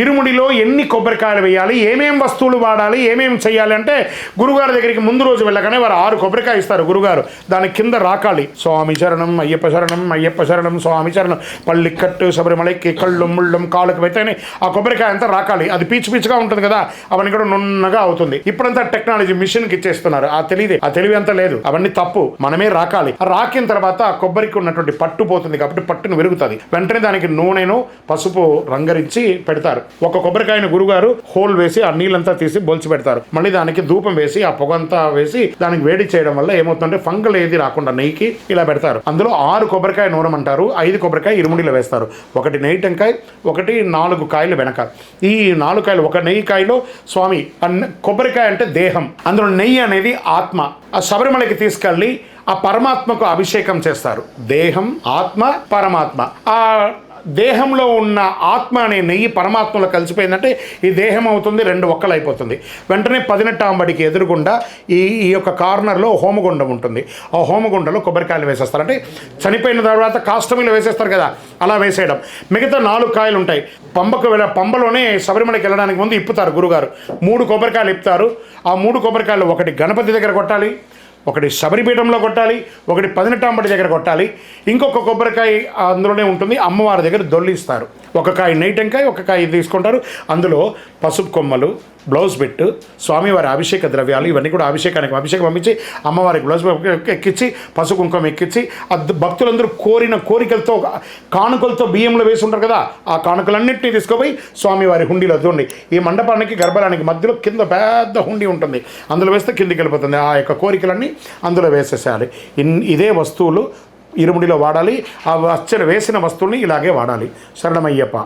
ఇరుముడిలో ఎన్ని కొబ్బరికాయలు వేయాలి? ఏమేం వస్తువులు వాడాలి? ఏమేం చేయాలి అంటే గురుగారి దగ్గరికి ముందు రోజు వెళ్ళగానే వారు ఆరు కొబ్బరికాయ ఇస్తారు గురుగారు. దాని కింద రాకాలి స్వామి చరణం అయ్యప్ప శరణం అయ్యప్ప శరణం స్వామి చరణం. పళ్ళిక్కట్టు శబరిమలకి కళ్ళు ముళ్ళం కాళ్ళకు పెట్టని ఆ కొబ్బరికాయ అంతా రాకాలి అది పీచు పీచుగా ఉంటుంది కదా అవన్నీ కూడా నున్నగా అవుతుంది. ఇప్పుడంతా టెక్నాలజీ మిషన్కి ఇచ్చేస్తున్నారు. ఆ తెలియదు. ఆ తెలివి అంతా లేదు. అవన్నీ తప్పు. మనమే రాకాలి రాకిన తర్వాత ఆ కొబ్బరికి ఉన్నటువంటి పట్టు పోతుంది కాబట్టి పట్టును విరుగుతుంది వెంటనే దానికి నూనెను పసుపు రంగరించి పెడతారు. ఒక కొబ్బరికాయను గురుగారు హోల్ వేసి ఆ నీళ్ళంతా తీసి బొలిచి పెడతారు. మళ్ళీ దానికి ధూపం వేసి ఆ పొగంతా వేసి దానికి వేడి చేయడం వల్ల ఏమవుతుందంటే ఫంగల్ ఏది రాకుండా నెయ్యికి ఇలా పెడతారు. అందులో ఆరు కొబ్బరికాయ నూనెమంటారు ఐదు కొబ్బరికాయ ఇరుముడిలో వేస్తారు. ఒకటి నెయ్యి టెంకాయ ఒకటి నాలుగు కాయలు వెనక. ఈ నాలుగు కాయలు ఒక నెయ్యి కాయలో స్వామి కొబ్బరికాయ అంటే దేహం. అందులో నెయ్యి అనేది ఆత్మ. ఆ శబరిమలకి తీసుకెళ్ళి ఆ పరమాత్మకు అభిషేకం చేస్తారు. దేహం ఆత్మ పరమాత్మ. ఆ దేహంలో ఉన్న ఆత్మ అనే నెయ్యి పరమాత్మలో కలిసిపోయిందంటే ఈ దేహం అవుతుంది రెండు ఒక్కలైపోతుంది. వెంటనే పదినెట్టాంబడికి ఎదురుగుండా ఈ ఈ యొక్క కార్నర్లో హోమగుండం ఉంటుంది. ఆ హోమగుండలో కొబ్బరికాయలు వేసేస్తారు. అంటే చనిపోయిన తర్వాత కాష్టమిలో వేసేస్తారు కదా అలా వేసేయడం. మిగతా నాలుగు కాయలు ఉంటాయి. పంబకు వెళ్ళ పంబలోనే శబరిమలకి వెళ్ళడానికి ముందు ఇప్పుతారు గురుగారు. మూడు కొబ్బరికాయలు ఇప్పుతారు. ఆ మూడు కొబ్బరికాయలు ఒకటి గణపతి దగ్గర కొట్టాలి ఒకటి శబరిపీఠంలో కొట్టాలి ఒకటి పదినెట్టాంబటి దగ్గర కొట్టాలి. ఇంకొక కొబ్బరికాయ అందులోనే ఉంటుంది అమ్మవారి దగ్గర దొల్లిస్తారు. ఒక కాయ నెయ్యి ఒక కాయ తీసుకుంటారు. అందులో పసుపు కొమ్మలు బ్లౌజ్ పెట్టు స్వామివారి అభిషేక ద్రవ్యాలు ఇవన్నీ కూడా అభిషేకానికి అభిషేకం పంపించి అమ్మవారికి బ్లౌజ్ ఎక్కించి పసుపు కుంకుమ ఎక్కించి భక్తులందరూ కోరిన కోరికలతో కానుకలతో బియ్యంలో వేసి ఉంటారు కదా ఆ కానుకలన్నింటినీ తీసుకుపోయి స్వామివారి హుండీలో చూడండి ఈ మండపానికి గర్భరానికి మధ్యలో కింద పెద్ద హుండీ ఉంటుంది. అందులో వేస్తే కిందికి వెళ్ళిపోతుంది. ఆ యొక్క కోరికలన్నీ అందులో వేసేసేయాలి. ఇన్ ఇదే వస్తువులు ఇరుముడిలో వాడాలి. ఆ వచ్చర వేసిన వస్తువుల్ని ఇలాగే వాడాలి. శరణమయ్యప్ప.